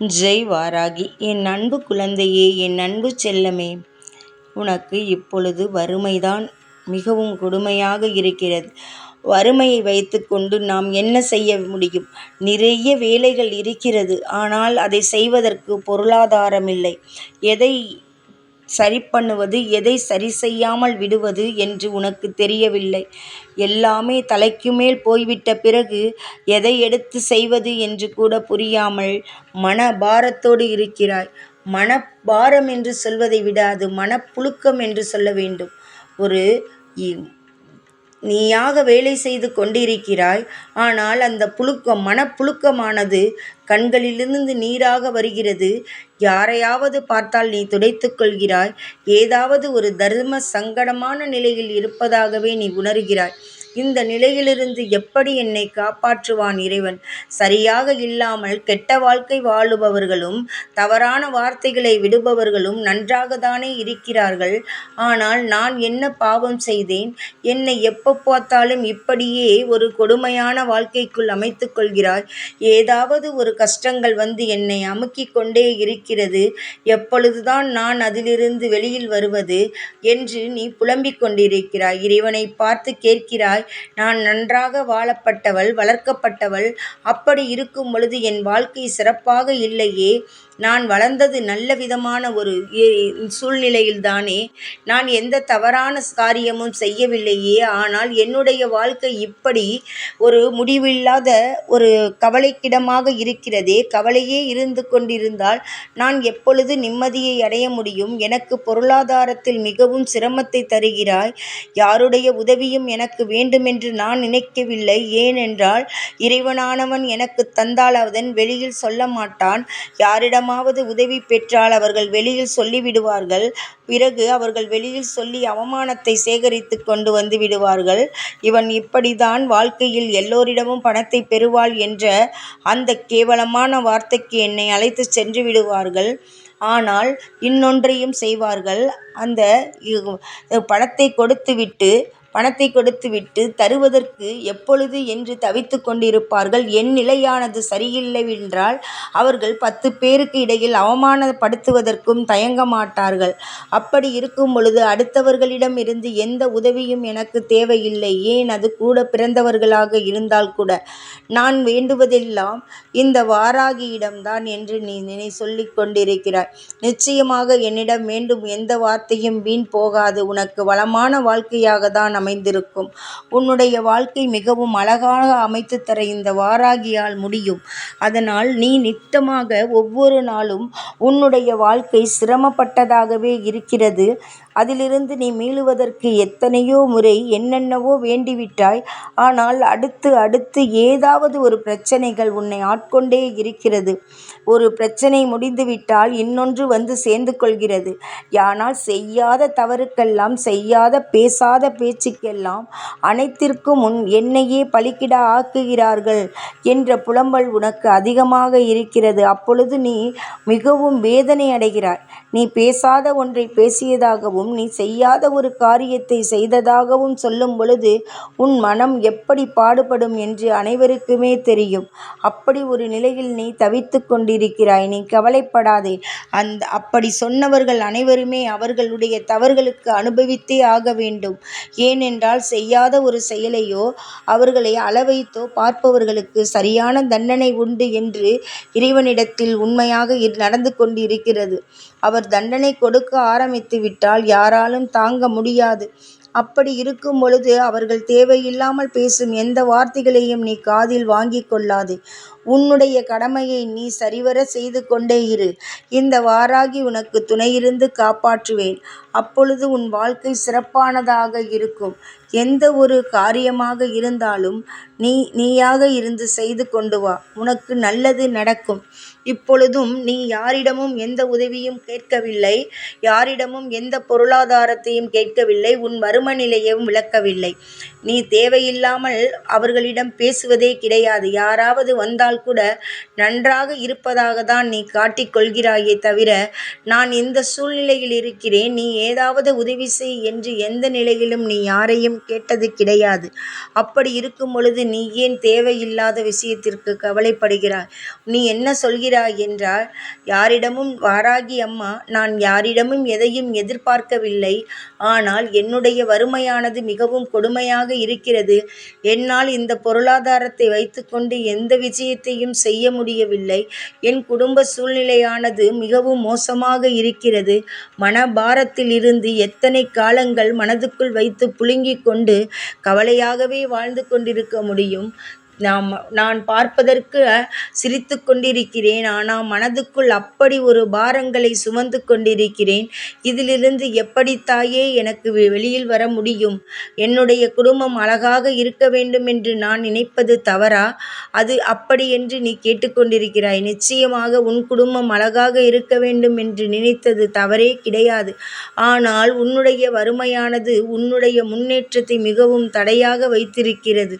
ஜெய் வாராகி என் அன்பு குழந்தையே என் அன்பு செல்லமே உனக்கு இப்பொழுது வறுமைதான் மிகவும் கொடுமையாக இருக்கிறது. வறுமையை வைத்துக்கொண்டு நாம் என்ன செய்ய முடியும்? நிறைய வேலைகள் இருக்கிறது. ஆனால் அதை செய்வதற்கு பொருளாதாரம் இல்லை எதை சரி பண்ணுவது எதை சரி செய்யாமல் விடுவது என்று உனக்கு தெரியவில்லை. எல்லாமே தலைக்கு மேல் போய்விட்ட பிறகு எதை எடுத்து செய்வது என்று கூட புரியாமல் மன பாரத்தோடு இருக்கிறாய். மனப்பாரம் என்று சொல்வதை விட அது மனப்புழுக்கம் என்று சொல்ல வேண்டும். ஒரு நீயாக வேலை செய்து கொண்டிருக்கிறாய். ஆனால் அந்த புழுக்கம் மனப்புழுக்கமானது கண்களிலிருந்து நீராக வருகிறது. யாரையாவது பார்த்தால் நீ துடைத்து கொள்கிறாய். ஏதாவது ஒரு தர்ம சங்கடமான நிலையில் இருப்பதாகவே நீ உணர்கிறாய். இந்த நிலையிலிருந்து எப்படி என்னை காப்பாற்றுவான் இறைவன்? சரியாக இல்லாமல் கெட்ட வாழ்க்கை வாழுபவர்களும் தவறான வார்த்தைகளை விடுபவர்களும் நன்றாகத்தானே இருக்கிறார்கள். ஆனால் நான் என்ன பாவம் செய்தேன்? என்னை எப்போ பார்த்தாலும் இப்படியே ஒரு கொடுமையான வாழ்க்கைக்குள் அமைத்து கொள்கிறாய். ஏதாவது ஒரு கஷ்டங்கள் வந்து என்னை அமுக்கிக் கொண்டே இருக்கிறது. எப்பொழுதுதான் நான் அதிலிருந்து வெளியில் வருவது என்று நீ புலம்பிக் கொண்டிருக்கிறாய். இறைவனை பார்த்து கேட்கிறாய் நான் நன்றாக வாழப்பட்டவள் வளர்க்கப்பட்டவள் அப்படி இருக்கும் பொழுது என் வாழ்க்கை சிறப்பாக இல்லையே. நான் வளர்ந்தது நல்ல விதமான ஒரு சூழ்நிலையில்தானே நான் எந்த தவறான காரியமும் செய்யவில்லையே. ஆனால் என்னுடைய வாழ்க்கை இப்படி ஒரு முடிவில்லாத ஒரு கவலைக்கிடமாக இருக்கிறதே. கவலையே இருந்து கொண்டிருந்தால் நான் எப்பொழுது நிம்மதியை அடைய முடியும்? எனக்கு பொருளாதாரத்தில் மிகவும் சிரமத்தை தருகிறாய். யாருடைய உதவியும் எனக்கு வேண்டுமென்று நான் நினைக்கவில்லை. ஏனென்றால் இறைவனானவன் எனக்கு தந்தால் அதன் வெளியில் சொல்ல மாட்டான். யாரிடம் யாரிடமாவது உதவி பெற்றால் அவர்கள் வெளியில் சொல்லிவிடுவார்கள். பிறகு அவர்கள் வெளியில் சொல்லி அவமானத்தை சேகரித்து கொண்டு வந்து விடுவார்கள். இவன் இப்படிதான் வாழ்க்கையில் எல்லோரிடமும் பணத்தை பெறுவாள் என்ற அந்த கேவலமான வார்த்தைக்கு என்னை அழைத்து சென்று விடுவார்கள். ஆனால் இன்னொன்றையும் செய்வார்கள். அந்த பணத்தை கொடுத்துவிட்டு பணத்தை கொடுத்துவிட்டு தருவதற்கு எப்பொழுது என்று தவித்து கொண்டிருப்பார்கள்? என் நிலையானது சரியில்லைவென்றால் அவர்கள் பத்து பேருக்கு இடையில் அவமானப்படுத்துவதற்கும் தயங்க மாட்டார்கள் அப்படி இருக்கும் பொழுது அடுத்தவர்களிடம் இருந்து எந்த உதவியும் எனக்கு தேவையில்லை. ஏன் அது கூட பிறந்தவர்களாக இருந்தால் கூட. நான் வேண்டுவதெல்லாம் இந்த வாராகியிடம்தான் என்று நீ நினை சொல்லிக் கொண்டிருக்கிறாய். நிச்சயமாக என்னிடம் வேண்டும் எந்த வார்த்தையும் வீண் போகாது. உனக்கு வளமான வாழ்க்கையாக தான் அமைந்திருக்கும். உன்னுடைய வாழ்க்கை மிகவும் அழகாக அமைத்து தர இந்த வாராகியால் முடியும். அதனால் நீ நித்தமாக ஒவ்வொரு நாளும் உன்னுடைய வாழ்க்கை சிரமப்பட்டதாகவே இருக்கிறது. அதிலிருந்து நீ மீளுவதற்கு எத்தனையோ முறை என்னென்னவோ வேண்டிவிட்டாய். ஆனால் அடுத்து அடுத்து ஏதாவது ஒரு பிரச்சனைகள் உன்னை ஆட்கொண்டே இருக்கிறது. ஒரு பிரச்சனை முடிந்துவிட்டால் இன்னொன்று வந்து சேர்ந்து கொள்கிறது ஆனால் செய்யாத தவறுக்கெல்லாம் செய்யாத பேசாத பேச்சுக்கெல்லாம் அனைத்திற்கும் முன் என்னையே பலிக்கிட ஆக்குகிறார்கள் என்ற புலம்பல் உனக்கு அதிகமாக இருக்கிறது. அப்பொழுது நீ மிகவும் வேதனை அடைகிறாய் நீ பேசாத ஒன்றை பேசியதாகவும் நீ செய்யாத ஒரு காரியத்தை செய்ததாகவும் சொல்லும் பொழுது உன் மனம் எப்படி பாடுபடும் என்று அனைவருக்குமே தெரியும். அப்படி ஒரு நிலையில் நீ தவித்து கொண்டிருக்கிறாய். நீ கவலைப்படாதே. அந்த அப்படி சொன்னவர்கள் அனைவருமே அவர்களுடைய தவறுகளுக்கு அனுபவித்தே ஆக வேண்டும். ஏனென்றால் செய்யாத ஒரு செயலையோ அவர்களை அளவைத்தோ பார்ப்பவர்களுக்கு சரியான தண்டனை உண்டு என்று இறைவனிடத்தில் உண்மையாக நடந்து கொண்டிருக்கிறது. அவர் தண்டனை கொடுக்க ஆரம்பித்து விட்டால் யாராலும் தாங்க முடியாது. அப்படி இருக்கும் பொழுது அவர்கள் தேவையில்லாமல் பேசும் எந்த வார்த்தைகளையும் நீ காதில் வாங்கிக் கொள்ளாதே. உன்னுடைய கடமையை நீ சரிவர செய்து கொண்டே இரு. இந்த வாராகி உனக்கு துணையிருந்து காப்பாற்றுவேன். அப்பொழுது உன் வாழ்க்கை சிறப்பானதாக இருக்கும். எந்த ஒரு காரியமாக இருந்தாலும் நீ நீயாக இருந்து செய்து கொண்டு வா. உனக்கு நல்லது நடக்கும். இப்பொழுதும் நீ யாரிடமும் எந்த உதவியும் கேட்கவில்லை. யாரிடமும் எந்த பொருளாதாரத்தையும் கேட்கவில்லை. உன் வறும நிலையையும் விளக்கவில்லை. நீ தேவையில்லாமல் அவர்களிடம் பேசுவதே கிடையாது. யாராவது வந்தால் கூட நன்றாக இருப்பதாக தான் நீ காட்டிக்கொள்கிறாயே தவிர நான் இந்த சூழ்நிலையில் இருக்கிறேன் நீ ஏதாவது உதவி செய் என்று எந்த நிலையிலும் நீ யாரையும் கேட்டது கிடையாது. அப்படி இருக்கும் பொழுது நீ ஏன் தேவையில்லாத விஷயத்திற்கு கவலைப்படுகிறாய்? நீ என்ன சொல்கிறாய் என்றால் யாரிடமும் வாராகி அம்மா நான் யாரிடமும் எதையும் எதிர்பார்க்கவில்லை. ஆனால் என்னுடைய வறுமையானது மிகவும் கொடுமையாக இருக்கிறது. என்னால் இந்த பொருளாதாரத்தை வைத்துக்கொண்டு எந்த விஷயத்தையும் செய்ய முடியவில்லை. என் குடும்ப சூழ்நிலையானது மிகவும் மோசமாக இருக்கிறது. மனபாரத்தில் இருந்து எத்தனை காலங்கள் மனதுக்குள் வைத்து புழுங்கிக் கொண்டு கவலையாகவே வாழ்ந்து கொண்டிருக்க முடியும்? நாம் நான் பார்ப்பதற்கு சிரித்து கொண்டிருக்கிறேன். ஆனால் மனதுக்குள் அப்படி ஒரு பாரங்களை சுமந்து கொண்டிருக்கிறேன். இதிலிருந்து எப்படி தாயே எனக்கு வெளியில் வர முடியும்? என்னுடைய குடும்பம் அழகாக இருக்க வேண்டும் என்று நான் நினைப்பது தவறா? அது அப்படி என்று நீ கேட்டுக்கொண்டிருக்கிறாய் நிச்சயமாக உன் குடும்பம் அழகாக இருக்க வேண்டும் என்று நினைத்தது தவறே கிடையாது. ஆனால் உன்னுடைய வறுமையானது உன்னுடைய முன்னேற்றத்தை மிகவும் தடையாக வைத்திருக்கிறது.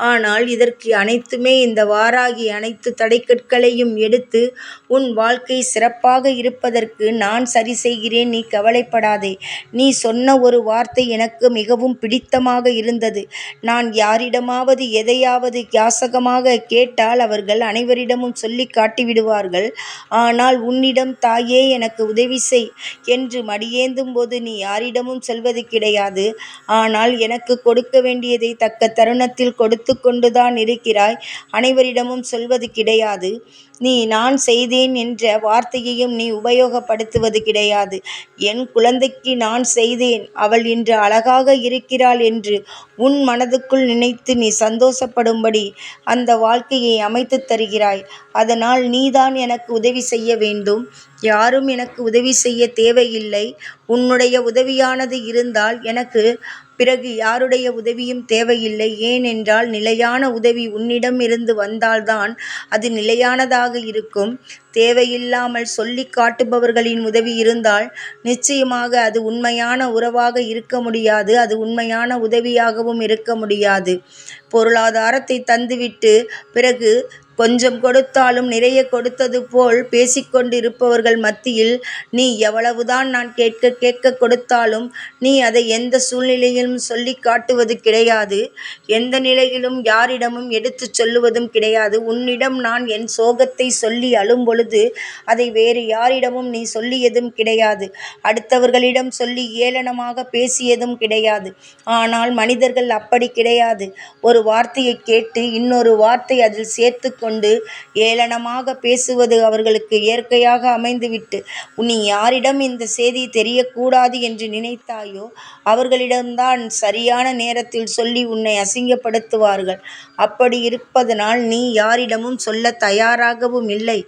ஆனால் இதற்கு அனைத்துமே இந்த வாராகி அனைத்து தடைக்கற்களையும் எடுத்து உன் வாழ்க்கை சிறப்பாக இருப்பதற்கு நான் சரி செய்கிறேன் நீ கவலைப்படாதே. நீ சொன்ன ஒரு வார்த்தை எனக்கு மிகவும் பிடித்தமாக இருந்தது. நான் யாரிடமாவது எதையாவது யாசகமாக கேட்டால் அவர்கள் அனைவரிடமும் சொல்லிக் காட்டிவிடுவார்கள். ஆனால் உன்னிடம் தாயே எனக்கு உதவி செய் என்று மடியேந்தும் போது நீ யாரிடமும் சொல்வது கிடையாது. ஆனால் எனக்கு கொடுக்க வேண்டியதை தக்க தருணத்தில் கொடுத்து கொடுத்துக் கொண்டுதான் இருக்கிறாய். அனைவரிடமும் சொல்வது கிடையாது. நீ நான் செய்தேன் என்ற வார்த்தையையும் நீ உபயோகப்படுத்துவது கிடையாது. என் குழந்தைக்கு நான் செய்தேன் அவள் இன்று அழகாக இருக்கிறாள் என்று உன் மனதுக்குள் நினைத்து நீ சந்தோஷப்படும்படி அந்த வாழ்க்கையை அமைத்துத் தருகிறாய். அதனால் நீதான் எனக்கு உதவி செய்ய வேண்டும். யாரும் எனக்கு உதவி செய்ய தேவையில்லை. உன்னுடைய உதவியானது இருந்தால் எனக்கு பிறகு யாருடைய உதவியும் தேவையில்லை. ஏனென்றால் நிலையான உதவி உன்னிடம் இருந்து வந்தால்தான் அது நிலையானதாக இருக்கும். தேவையில்லாமல் சொல்லிக் காட்டுபவர்களின் உதவி இருந்தால் நிச்சயமாக அது உண்மையான உறவாக இருக்க முடியாது. அது உண்மையான உதவியாகவும் இருக்க முடியாது. பொருளாதாரத்தை தந்துவிட்டு பிறகு கொஞ்சம் கொடுத்தாலும் நிறைய கொடுத்தது போல் பேசிக் கொண்டிருப்பவர்கள் மத்தியில் நீ எவ்வளவுதான் நான் கேட்க கேட்க கொடுத்தாலும் நீ அதை எந்த சூழ்நிலையிலும் சொல்லிக் காட்டுவது கிடையாது. எந்த நிலையிலும் யாரிடமும் எடுத்துச் சொல்லுவதும் கிடையாது. உன்னிடம் நான் என் சோகத்தை சொல்லி அழும்பொழுது அதை வேறு யாரிடமும் நீ சொல்லியதும் கிடையாது. அடுத்தவர்களிடம் சொல்லி ஏளனமாக பேசியதும் கிடையாது. ஆனால் மனிதர்கள் அப்படி கிடையாது. ஒரு வார்த்தையை கேட்டு இன்னொரு வார்த்தை அதில் சேர்த்து கொண்டு ஏளனமாக பேசுவது அவர்களுக்கு இயற்கையாக அமைந்துவிட்டு நீ யாரிடம் இந்த செய்தி தெரியக்கூடாது என்று நினைத்தாயோ அவர்களிடம்தான் சரியான நேரத்தில் சொல்லி உன்னை அசிங்கப்படுத்துவார்கள். அப்படி இருப்பதனால் நீ யாரிடமும் சொல்ல தயாராகவும் இல்லை.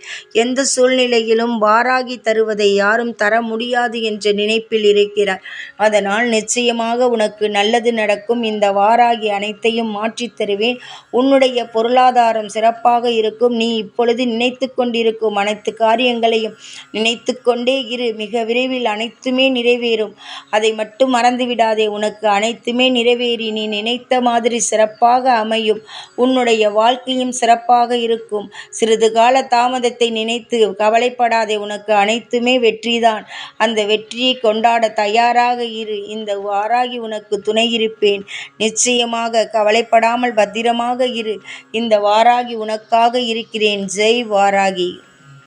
எந்த சூழ்நிலையிலும் வாராகி தருவதை யாரும் தர முடியாது என்ற நினைப்பில் இருக்கிறாய். அதனால் நிச்சயமாக உனக்கு நல்லது நடக்கும். இந்த வாராகி அனைத்தையும் மாற்றித் தருவேன். உன்னுடைய பொருளாதாரம் சிறப்பாக இருக்கும். நீ இப்பொழுது நினைத்து கொண்டிருக்கும் அனைத்து காரியங்களையும் நினைத்து கொண்டே இரு. மிக விரைவில் அனைத்துமே நிறைவேறும். அதை மட்டும் மறந்துவிடாதே. உனக்கு அனைத்துமே நிறைவேறி நீ நினைத்த மாதிரி சிறப்பாக அமையும். உன்னுடைய வாழ்க்கையும் சிறப்பாக இருக்கும். சிறிது கால தாமதத்தை நினைத்து கவலைப்படாதே. உனக்கு அனைத்துமே வெற்றிதான். அந்த வெற்றியை கொண்டாட தயாராக இரு. இந்த வாராகி உனக்கு துணை இருப்பேன். நிச்சயமாக கவலைப்படாமல் பத்திரமாக இரு. இந்த வாராகி உனக்காக இருக்கிறேன். ஜெய் வாராகி.